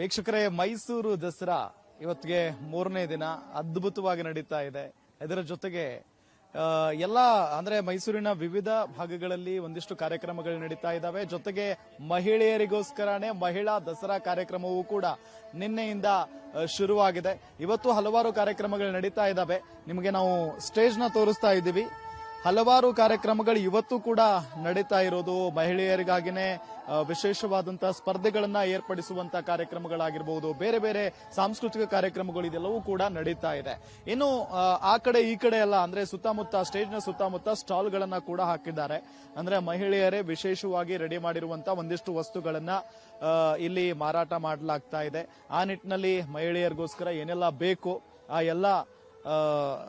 ವೀಕ್ಷಕರೇ, ಮೈಸೂರು ದಸರಾ ಇವತ್ತಿಗೆ ಮೂರನೇ ದಿನ ಅದ್ಭುತವಾಗಿ ನಡೀತಾ ಇದೆ. ಇದರ ಜೊತೆಗೆ ಎಲ್ಲ, ಅಂದ್ರೆ ಮೈಸೂರಿನ ವಿವಿಧ ಭಾಗಗಳಲ್ಲಿ ಒಂದಿಷ್ಟು ಕಾರ್ಯಕ್ರಮಗಳು ನಡೀತಾ ಇದ್ದಾವೆ ಜೊತೆಗೆ ಮಹಿಳೆಯರಿಗೋಸ್ಕರನೇ ಮಹಿಳಾ ದಸರಾ ಕಾರ್ಯಕ್ರಮವೂ ಕೂಡ ನಿನ್ನೆಯಿಂದ ಶುರುವಾಗಿದೆ. ಇವತ್ತು ಹಲವಾರು ಕಾರ್ಯಕ್ರಮಗಳು ನಡೀತಾ ಇದ್ದಾವೆ ನಿಮಗೆ ನಾವು ಸ್ಟೇಜ್ನ ತೋರಿಸ್ತಾ ಇದ್ದೀವಿ. ಹಲವಾರು ಕಾರ್ಯಕ್ರಮಗಳು ಇವತ್ತು ಕೂಡ ನಡೀತಾ ಇರೋದು. ಮಹಿಳೆಯರಿಗಾಗಿನೇ ವಿಶೇಷವಾದಂತಹ ಸ್ಪರ್ಧೆಗಳನ್ನ ಏರ್ಪಡಿಸುವಂತಹ ಕಾರ್ಯಕ್ರಮಗಳಾಗಿರ್ಬಹುದು ಬೇರೆ ಬೇರೆ ಸಾಂಸ್ಕೃತಿಕ ಕಾರ್ಯಕ್ರಮಗಳು ಇದೆಲ್ಲವೂ ಕೂಡ ನಡೀತಾ ಇದೆ. ಇನ್ನು ಆ, ಕಡೆ ಈ ಕಡೆ ಎಲ್ಲ ಅಂದ್ರೆ ಸುತ್ತಮುತ್ತ ಸ್ಟೇಜ್ನ ಸುತ್ತಮುತ್ತ ಸ್ಟಾಲ್ ಗಳನ್ನ ಕೂಡ ಹಾಕಿದ್ದಾರೆ. ಅಂದ್ರೆ ಮಹಿಳೆಯರೇ ವಿಶೇಷವಾಗಿ ರೆಡಿ ಮಾಡಿರುವಂತಹ ಒಂದಿಷ್ಟು ವಸ್ತುಗಳನ್ನ ಇಲ್ಲಿ ಮಾರಾಟ ಮಾಡಲಾಗ್ತಾ ಇದೆ. ಆ ನಿಟ್ಟಿನಲ್ಲಿ ಮಹಿಳೆಯರಿಗೋಸ್ಕರ ಏನೆಲ್ಲ ಬೇಕು ಆ ಎಲ್ಲ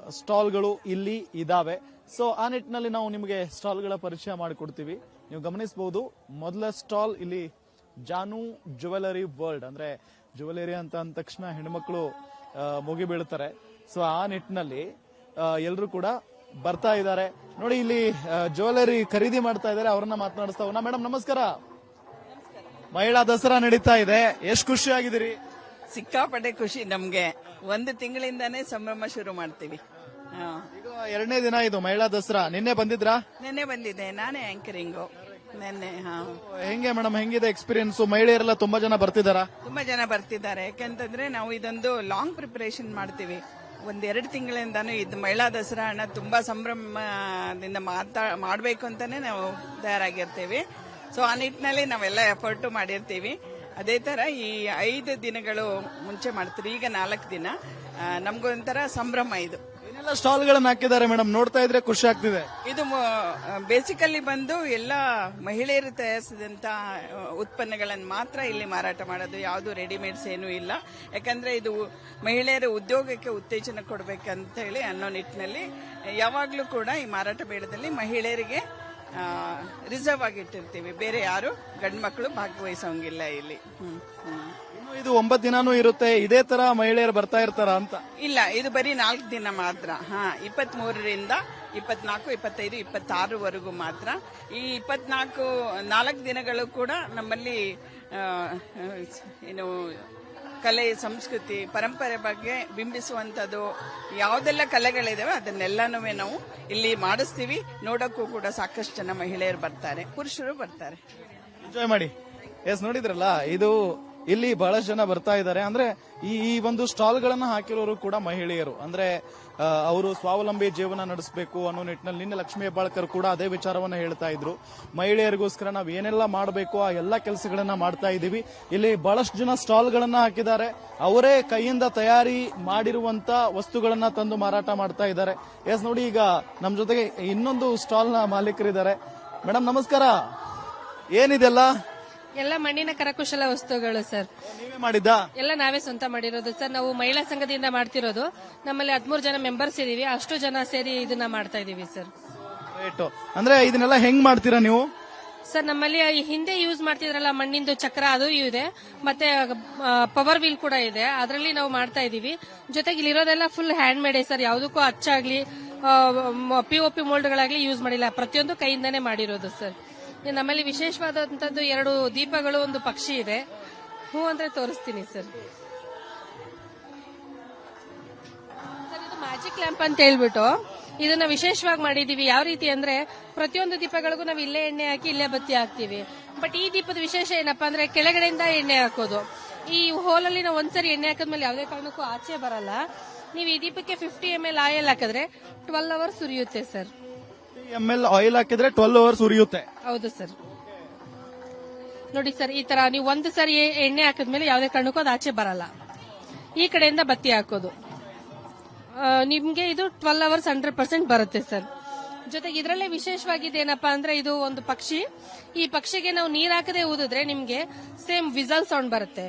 ಸ್ಟಾಲ್ಗಳು ಇಲ್ಲಿ ಇದಾವೆ. ಸೊ ಆ ನಿಟ್ಟಿನಲ್ಲಿ ನಾವು ನಿಮಗೆ ಸ್ಟಾಲ್ಗಳ ಪರಿಚಯ ಮಾಡಿಕೊಡ್ತೀವಿ. ನೀವು ಗಮನಿಸಬಹುದು, ಮೊದಲ ಸ್ಟಾಲ್ ಇಲ್ಲಿ ಜಾನು ಜುವೆಲರಿ ವರ್ಲ್ಡ್, ಅಂದ್ರೆ ಜುವೆಲರಿ ಅಂತ ಅಂದ ತಕ್ಷಣ ಹೆಣ್ಮಕ್ಳು ಮುಗಿ ಬೀಳ್ತಾರೆ. ಸೊ ಆ ನಿಟ್ಟಿನಲ್ಲಿ ಎಲ್ಲರೂ ಕೂಡ ಬರ್ತಾ ಇದ್ದಾರೆ. ನೋಡಿ, ಇಲ್ಲಿ ಜುವೆಲರಿ ಖರೀದಿ ಮಾಡ್ತಾ ಇದ್ದಾರೆ, ಅವ್ರನ್ನ ಮಾತನಾಡಿಸ್ತಾ ಮೇಡಮ್ ನಮಸ್ಕಾರ. ಮಹಿಳಾ ದಸರಾ ನಡೀತಾ ಇದೆ. ಎಷ್ಟು ಖುಷಿ ಆಗಿದ್ದೀರಿ ಸಿಕ್ಕಾಪಟ್ಟೆ ಖುಷಿ ನಮ್ಗೆ. ಒಂದು ತಿಂಗಳಿಂದಾನೇ ಸಂಭ್ರಮ ಶುರು ಮಾಡ್ತೀವಿ. ಈಗ ಎರಡನೇ ದಿನ ಇದು ಮಹಿಳಾ ದಸರಾ. ನಿನ್ನೆ ಬಂದಿದ್ರಾ? ನೆನ್ನೆ ಬಂದಿದ್ದೆ. ನಾನೇ ಆಂಕರಿಂಗು. ನೆನ್ನೆ ಹಾ. ಹೆಂಗೆ ಮೇಡಮ್ ಹೆಂಗಿದೆ ಎಕ್ಸ್ಪೀರಿಯನ್ಸ್ ಮಹಿಳೆಯರೆಲ್ಲ ತುಂಬಾ ಜನ ಬರ್ತಿದಾರಾ? ತುಂಬಾ ಜನ ಬರ್ತಿದ್ದಾರೆ. ಯಾಕಂತಂದ್ರೆ ನಾವು ಇದೊಂದು ಲಾಂಗ್ ಪ್ರಿಪರೇಷನ್ ಮಾಡ್ತೀವಿ. ಒಂದೆರಡು ತಿಂಗಳಿಂದಾನು ಇದು ಮಹಿಳಾ ದಸರಾ ಅಣ್ಣ ತುಂಬಾ ಸಂಭ್ರಮದಿಂದ ಮಾತಾ ಮಾಡಬೇಕು ಅಂತಾನೆ ನಾವು ತಯಾರಾಗಿರ್ತೀವಿ. ಸೊ ಆ ನಿಟ್ಟಿನಲ್ಲಿ ನಾವೆಲ್ಲ ಎಫರ್ಟು ಮಾಡಿರ್ತೀವಿ. ಅದೇ ತರ ಈ ಐದು ದಿನಗಳು ಮುಂಚೆ ಮಾಡ್ತೀವಿ. ಈಗ ನಾಲ್ಕು ದಿನ. ನಮ್ಗೊಂಥರ ಸಂಭ್ರಮ ಇದು. ಏನೆಲ್ಲ ಸ್ಟಾಲ್ ಗಳನ್ನ ಹಾಕಿದ್ದಾರೆ ಮೇಡಮ್ ನೋಡ್ತಾ ಇದ್ರೆ ಖುಷಿ ಆಗ್ತಿದೆ. ಇದು ಬೇಸಿಕಲ್ಲಿ ಬಂದು ಎಲ್ಲ ಮಹಿಳೆಯರು ತಯಾರಿಸಿದಂತ ಉತ್ಪನ್ನಗಳನ್ನು ಮಾತ್ರ ಇಲ್ಲಿ ಮಾರಾಟ ಮಾಡೋದು. ಯಾವುದು ರೆಡಿಮೇಡ್ಸ್ ಏನೂ ಇಲ್ಲ. ಯಾಕಂದ್ರೆ ಇದು ಮಹಿಳೆಯರ ಉದ್ಯೋಗಕ್ಕೆ ಉತ್ತೇಜನ ಕೊಡಬೇಕಂತ ಹೇಳಿ ಅನ್ನೋ ನಿಟ್ಟಿನಲ್ಲಿ, ಯಾವಾಗಲೂ ಕೂಡ ಈ ಮಾರಾಟ ಮೇಳದಲ್ಲಿ ಮಹಿಳೆಯರಿಗೆ ರಿಸರ್ವ್ ಆಗಿಟ್ಟಿರ್ತೀವಿ. ಬೇರೆ ಯಾರು? ಗಂಡು ಮಕ್ಕಳು ಭಾಗವಹಿಸೋಂಗಿಲ್ಲ ಇಲ್ಲಿ. ಹ್ಮ್, ಹ್ಮ್. ಇನ್ನು ಇದು ಒಂಬತ್ತು ದಿನಾನೂ ಇರುತ್ತೆ. ಇದೇ ತರ ಮಹಿಳೆಯರು ಬರ್ತಾ ಇರ್ತಾರ ಅಂತ? ಇಲ್ಲ ಇದು ಬರೀ ನಾಲ್ಕು ದಿನ ಮಾತ್ರ. ಹಾ ಇಪ್ಪತ್ತ್ ಮೂರರಿಂದ ಇಪ್ಪತ್ನಾಲ್ಕು ಇಪ್ಪತ್ತೈದು ವರೆಗೂ ಮಾತ್ರ. ಈ ಇಪ್ಪತ್ನಾಲ್ಕು ನಾಲ್ಕು ದಿನಗಳು ಕೂಡ ನಮ್ಮಲ್ಲಿ ಆ, ಏನು ಕಲೆ, ಸಂಸ್ಕೃತಿ, ಪರಂಪರೆ ಬಗ್ಗೆ ಬಿಂಬಿಸುವಂಥದ್ದು ಯಾವುದೆಲ್ಲ ಕಲೆಗಳಿದಾವೆ ಅದನ್ನೆಲ್ಲನೂ ನಾವು ಇಲ್ಲಿ ಮಾಡಿಸ್ತೀವಿ. ನೋಡಕ್ಕೂ ಕೂಡ ಸಾಕಷ್ಟು ಜನ ಮಹಿಳೆಯರು ಬರ್ತಾರೆ, ಪುರುಷರು ಬರ್ತಾರೆ. ಎಂಜಾಯ್ ಮಾಡಿ. ಎಸ್ ನೋಡಿದ್ರಲ್ಲ, ಇದು ಇಲ್ಲಿ ಬಹಳಷ್ಟು ಜನ ಬರ್ತಾ ಇದ್ದಾರೆ. ಅಂದ್ರೆ ಈ ಈ ಒಂದು ಸ್ಟಾಲ್ ಗಳನ್ನ ಹಾಕಿರೋರು ಕೂಡ ಮಹಿಳೆಯರು. ಅಂದ್ರೆ ಅವರು ಸ್ವಾವಲಂಬಿ ಜೀವನ ನಡೆಸಬೇಕು ಅನ್ನೋ ನಿಟ್ಟಿನಲ್ಲಿ ನಿನ್ನೆ ಲಕ್ಷ್ಮೀ ಹೆಬ್ಬಾಳ್ಕರ್ ಕೂಡ ಅದೇ ವಿಚಾರವನ್ನ ಹೇಳ್ತಾ ಇದ್ರು. ಮಹಿಳೆಯರಿಗೋಸ್ಕರ ನಾವು ಏನೆಲ್ಲ ಮಾಡಬೇಕು, ಆ ಎಲ್ಲಾ ಕೆಲಸಗಳನ್ನ ಮಾಡ್ತಾ ಇದೀವಿ ಇಲ್ಲಿ ಬಹಳಷ್ಟು ಜನ ಸ್ಟಾಲ್ ಗಳನ್ನ ಹಾಕಿದ್ದಾರೆ. ಅವರೇ ಕೈಯಿಂದ ತಯಾರಿ ಮಾಡಿರುವಂತ ವಸ್ತುಗಳನ್ನ ತಂದು ಮಾರಾಟ ಮಾಡ್ತಾ ಇದ್ದಾರೆ. ಎಸ್, ನೋಡಿ, ಈಗ ನಮ್ ಜೊತೆಗೆ ಇನ್ನೊಂದು ಸ್ಟಾಲ್ನ ಮಾಲೀಕರಿದ್ದಾರೆ. ಮೇಡಮ್ ನಮಸ್ಕಾರ. ಏನಿದೆಲ್ಲ? ಎಲ್ಲ ಮಣ್ಣಿನ ಕರಕುಶಲ ವಸ್ತುಗಳು ಸರ್. ನೀವೇ ಮಾಡಿದ್ದ? ಎಲ್ಲ ನಾವೇ ಸ್ವಂತ ಮಾಡಿರೋದು ಸರ್. ನಾವು ಮಹಿಳಾ ಸಂಘದಿಂದ ಮಾಡ್ತಿರೋದು. ನಮ್ಮಲ್ಲಿ ಹದಿಮೂರು ಜನ ಮೆಂಬರ್ಸ್ ಇದೀವಿ. ಅಷ್ಟು ಜನ ಸೇರಿ ಇದನ್ನ ಮಾಡ್ತಾ ಇದೀವಿ ಸರ್. ಅಂದ್ರೆ ಇದನ್ನೆಲ್ಲ ಹೆಂಗ್ ಮಾಡ್ತೀರಾ ನೀವು? ಸರ್ ನಮ್ಮಲ್ಲಿ ಈ ಹಿಂದೆ ಯೂಸ್ ಮಾಡ್ತಿದ್ರಲ್ಲ ಮಣ್ಣಿಂದು ಚಕ್ರ ಅದು ಇದೆ. ಮತ್ತೆ ಪವರ್ ವೀಲ್ ಕೂಡ ಇದೆ. ಅದರಲ್ಲಿ ನಾವು ಮಾಡ್ತಾ ಇದೀವಿ. ಜೊತೆಗೆ ಇಲ್ಲಿರೋದೆಲ್ಲ ಫುಲ್ ಹ್ಯಾಂಡ್ ಮೇಡ್ ಸರ್. ಯಾವುದಕ್ಕೂ ಅಚ್ಚಾಗ್ಲಿ ಪಿ ಒ ಪಿ ಮೋಲ್ಡ್ಗಳಾಗ್ಲಿ ಯೂಸ್ ಮಾಡಿಲ್ಲ. ಪ್ರತಿಯೊಂದು ಕೈಯಿಂದಾನೇ ಮಾಡಿರೋದು ಸರ್. ನಮ್ಮಲ್ಲಿ ವಿಶೇಷವಾದಂತದ್ದು ಎರಡು ದೀಪಗಳು, ಒಂದು ಪಕ್ಷಿ ಇದೆ. ಹೂ ಅಂದ್ರೆ ತೋರಿಸ್ತೀನಿ, ಸರ್. ಇದು ಮ್ಯಾಜಿಕ್ ಲ್ಯಾಂಪ್ ಅಂತ ಹೇಳ್ಬಿಟ್ಟು ಇದನ್ನ ವಿಶೇಷವಾಗಿ ಮಾಡಿದೀವಿ. ಯಾವ ರೀತಿ ಅಂದ್ರೆ ಪ್ರತಿಯೊಂದು ದೀಪಗಳಿಗೂ ನಾವು ಇಲ್ಲೇ ಎಣ್ಣೆ ಹಾಕಿ, ಇಲ್ಲೇ ಬತ್ತಿ ಹಾಕ್ತಿವಿ. ಬಟ್ ಈ ದೀಪದ ವಿಶೇಷ ಏನಪ್ಪಾ ಅಂದ್ರೆ ಕೆಳಗಡೆಯಿಂದ ಎಣ್ಣೆ ಹಾಕೋದು. ಈ ಹೋಲಲ್ಲಿ ನಾವು ಒಂದ್ಸರಿ ಎಣ್ಣೆ ಹಾಕಿದ್ಮೇಲೆ ಯಾವುದೇ ಕಾರಣಕ್ಕೂ ಆಚೆ ಬರಲ್ಲ. ನೀವು ಈ ದೀಪಕ್ಕೆ ಫಿಫ್ಟಿ ಎಂ ಎಲ್ ಆಯಿಲ್ ಹಾಕಿದ್ರೆ ಟ್ವೆಲ್ ಅವರ್ಸ್ ಉರಿಯುತ್ತೆ, ಸರ್. ಎಂ ಎಲ್ ಆಯಿಲ್ ಹಾಕಿದ್ರೆ ಟ್ವೆಲ್ ಅವರ್ಸ್ ಉರಿಯುತ್ತೆ. ಹೌದು ಸರ್ ನೋಡಿ ಸರ್ ಈ ತರ ನೀವು ಒಂದು ಸರಿ ಎಣ್ಣೆ ಹಾಕಿದ್ಮೇಲೆ ಯಾವುದೇ ಕಾರಣಕ್ಕೂ ಅದು ಆಚೆ ಬರಲ್ಲ. ಈ ಕಡೆಯಿಂದ ಬತ್ತಿ ಹಾಕೋದು. ನಿಮ್ಗೆ ಇದು ಟ್ವೆಲ್ ಅವರ್ಸ್ ಹಂಡ್ರೆಡ್ ಪರ್ಸೆಂಟ್ ಬರುತ್ತೆ ಸರ್ ಜೊತೆಗೆ ಇದರಲ್ಲೇ ವಿಶೇಷವಾಗಿದೆ ಏನಪ್ಪಾ ಅಂದ್ರೆ ಇದು ಒಂದು ಪಕ್ಷಿ. ಈ ಪಕ್ಷಿಗೆ ನಾವು ನೀರ್ ಹಾಕದೆ ಊದಿದ್ರೆ ನಿಮ್ಗೆ ಸೇಮ್ ವಿಸಲ್ ಸೌಂಡ್ ಬರುತ್ತೆ.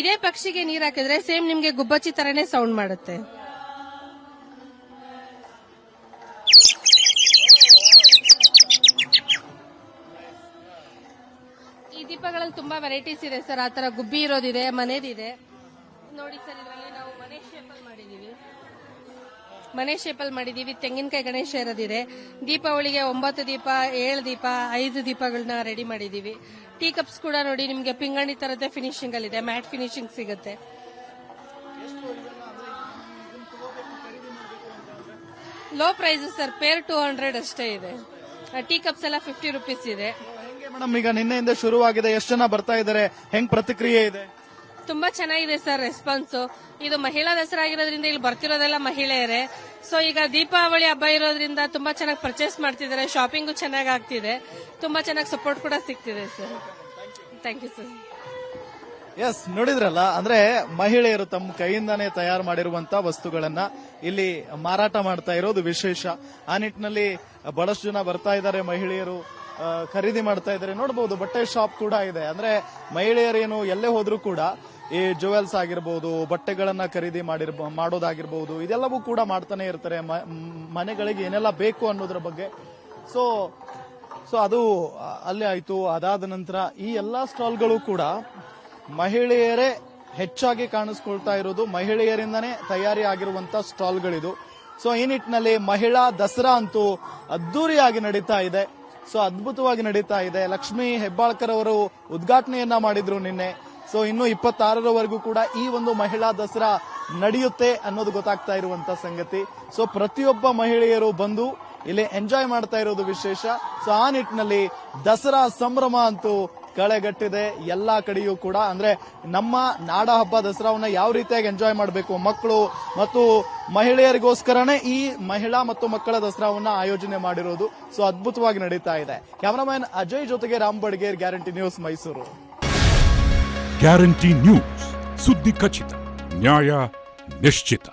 ಇದೇ ಪಕ್ಷಿಗೆ ನೀರ್ ಹಾಕಿದ್ರೆ ಸೇಮ್ ನಿಮ್ಗೆ ಗುಬ್ಬಚ್ಚಿ ತರನೇ ಸೌಂಡ್ ಮಾಡುತ್ತೆ. ಈ ದೀಪಗಳಲ್ಲಿ ತುಂಬಾ ವೆರೈಟೀಸ್ ಇದೆ ಸರ್. ಆ ತರ ಗುಬ್ಬಿ ಇರೋದಿದೆ, ಮನೆದಿದೆ. ನೋಡಿ ಸರ್, ಇದರಲ್ಲಿ ನಾವು ಮನೆ ಶೇಪಲ್ ಮಾಡಿದೀವಿ. ಮನೆ ಶೇಪಲ್ ಮಾಡಿದೀವಿ. ತೆಂಗಿನಕಾಯಿ ಗಣೇಶ ಇರೋದಿದೆ. ದೀಪಾವಳಿಗೆ ಒಂಬತ್ತು ದೀಪ, ಏಳು ದೀಪ, ಐದು ದೀಪಗಳನ್ನ ರೆಡಿ ಮಾಡಿದೀವಿ. ಟೀ ಕಪ್ಸ್ ಕೂಡ ನೋಡಿ ನಿಮ್ಗೆ ಪಿಂಗಾಣಿ ತರದೇ ಫಿನಿಶಿಂಗ್ ಅಲ್ಲಿ ಇದೆ ಮ್ಯಾಟ್ ಫಿನಿಶಿಂಗ್ ಸಿಗುತ್ತೆ. Low price sir pair two hundred ಅಷ್ಟೇ ಇದೆ. ಟೀ ಕಪ್ಸ್ ಎಲ್ಲ ಫಿಫ್ಟಿ ರುಪೀಸ್ ಇದೆ. ಹೆಂಗೆ ಮೇಡಮ್ ಈಗ ನಿನ್ನೆಯಿಂದ ಶುರುವಾಗಿದೆ. ಎಷ್ಟು ಜನ ಬರ್ತಾ ಇದ್ದಾರೆ? ಹೆಂಗ್ ಪ್ರತಿಕ್ರಿಯೆ ಇದೆ? ತುಂಬಾ ಚೆನ್ನಾಗಿದೆ ಸರ್ ರೆಸ್ಪಾನ್ಸ್ ಇದು ಮಹಿಳಾ ದಸರಾ ಆಗಿರೋದ್ರಿಂದ ಇಲ್ಲಿ ಬರ್ತಿರೋದೆಲ್ಲ ಮಹಿಳೆಯರೇ. ಸೊ ಈಗ ದೀಪಾವಳಿ ಹಬ್ಬ ಇರೋದ್ರಿಂದ ತುಂಬಾ ಚೆನ್ನಾಗಿ ಪರ್ಚೇಸ್ ಮಾಡ್ತಿದ್ದಾರೆ. ಶಾಪಿಂಗು ಚೆನ್ನಾಗಿ ಆಗ್ತಿದೆ. ತುಂಬಾ ಚೆನ್ನಾಗಿ ಸಪೋರ್ಟ್ ಕೂಡ ಸಿಗ್ತಿದೆ sir thank you sir yes ನೋಡಿದ್ರಲ್ಲ, ಅಂದ್ರೆ ಮಹಿಳೆಯರು ತಮ್ಮ ಕೈಯಿಂದಾನೇ ತಯಾರು ಮಾಡಿರುವಂತ ವಸ್ತುಗಳನ್ನ ಇಲ್ಲಿ ಮಾರಾಟ ಮಾಡ್ತಾ ಇರೋದು ವಿಶೇಷ. ಆ ನಿಟ್ಟಿನಲ್ಲಿ ಬಹಳಷ್ಟು ಜನ ಬರ್ತಾ ಇದ್ದಾರೆ, ಮಹಿಳೆಯರು ಖರೀದಿ ಮಾಡ್ತಾ ಇದ್ದಾರೆ. ನೋಡಬಹುದು ಬಟ್ಟೆ ಶಾಪ್ ಕೂಡ ಇದೆ. ಅಂದ್ರೆ ಮಹಿಳೆಯರೇನು ಎಲ್ಲೇ ಹೋದ್ರೂ ಕೂಡ ಈ ಜುವೆಲ್ಸ್ ಆಗಿರ್ಬೋದು, ಬಟ್ಟೆಗಳನ್ನ ಖರೀದಿ ಮಾಡಿರ್ಬ, ಮಾಡೋದಾಗಿರ್ಬೋದು, ಇದೆಲ್ಲವೂ ಕೂಡ ಮಾಡ್ತಾನೆ ಇರ್ತಾರೆ. ಮನೆಗಳಿಗೆ ಏನೆಲ್ಲ ಬೇಕು ಅನ್ನೋದ್ರ ಬಗ್ಗೆ. ಸೊ ಸೊ ಅದು ಅಲ್ಲೇ ಆಯ್ತು. ಅದಾದ ನಂತರ ಈ ಎಲ್ಲಾ ಸ್ಟಾಲ್ಗಳು ಕೂಡ ಮಹಿಳೆಯರೇ ಹೆಚ್ಚಾಗಿ ಕಾಣಿಸ್ಕೊಳ್ತಾ ಇರೋದು ಮಹಿಳೆಯರಿಂದನೇ ತಯಾರಿ ಆಗಿರುವಂತ ಸ್ಟಾಲ್ಗಳಿದು. ಸೊ ಈ ನಿಟ್ಟಿನಲ್ಲಿ ಮಹಿಳಾ ದಸರಾ ಅಂತೂ ಅದ್ದೂರಿಯಾಗಿ ನಡೀತಾ ಇದೆ. ಸೊ ಅದ್ಭುತವಾಗಿ ನಡೀತಾ ಇದೆ. ಲಕ್ಷ್ಮೀ ಹೆಬ್ಬಾಳ್ಕರ್ ಅವರು ಉದ್ಘಾಟನೆಯನ್ನ ಮಾಡಿದ್ರು ನಿನ್ನೆ. ಸೊ ಇನ್ನು ಇಪ್ಪತ್ತಾರರವರೆಗೂ ಕೂಡ ಈ ಒಂದು ಮಹಿಳಾ ದಸರಾ ನಡೆಯುತ್ತೆ ಅನ್ನೋದು ಗೊತ್ತಾಗ್ತಾ ಇರುವಂತ ಸಂಗತಿ. ಸೊ ಪ್ರತಿಯೊಬ್ಬ ಮಹಿಳೆಯರು ಬಂದು ಇಲ್ಲಿ ಎಂಜಾಯ್ ಮಾಡ್ತಾ ಇರೋದು ವಿಶೇಷ. ಸೊ ಆ ನಿಟ್ಟಿನಲ್ಲಿ ದಸರಾ ಸಂಭ್ರಮ ಅಂತೂ ಕಳೆಗಟ್ಟಿದೆ ಎಲ್ಲ ಕಡೆಯೂ ಕೂಡ. ಅಂದ್ರೆ ನಮ್ಮ ನಾಡ ಹಬ್ಬ ದಸರಾವನ್ನ ಯಾವ ರೀತಿಯಾಗಿ ಎಂಜಾಯ್ ಮಾಡಬೇಕು ಮಕ್ಕಳು ಮತ್ತು ಮಹಿಳೆಯರಿಗೋಸ್ಕರನೇ ಈ ಮಹಿಳಾ ಮತ್ತು ಮಕ್ಕಳ ದಸರಾವನ್ನ ಆಯೋಜನೆ ಮಾಡಿರೋದು. ಸೊ ಅದ್ಭುತವಾಗಿ ನಡೀತಾ ಇದೆ. ಕ್ಯಾಮರಾಮನ್ ಅಜಯ್ ಜೊತೆಗೆ Ram Badger, guarantee news Mysuru. Guarantee news ಸುದ್ದಿ ಖಚಿತ, ನ್ಯಾಯ ನಿಶ್ಚಿತ.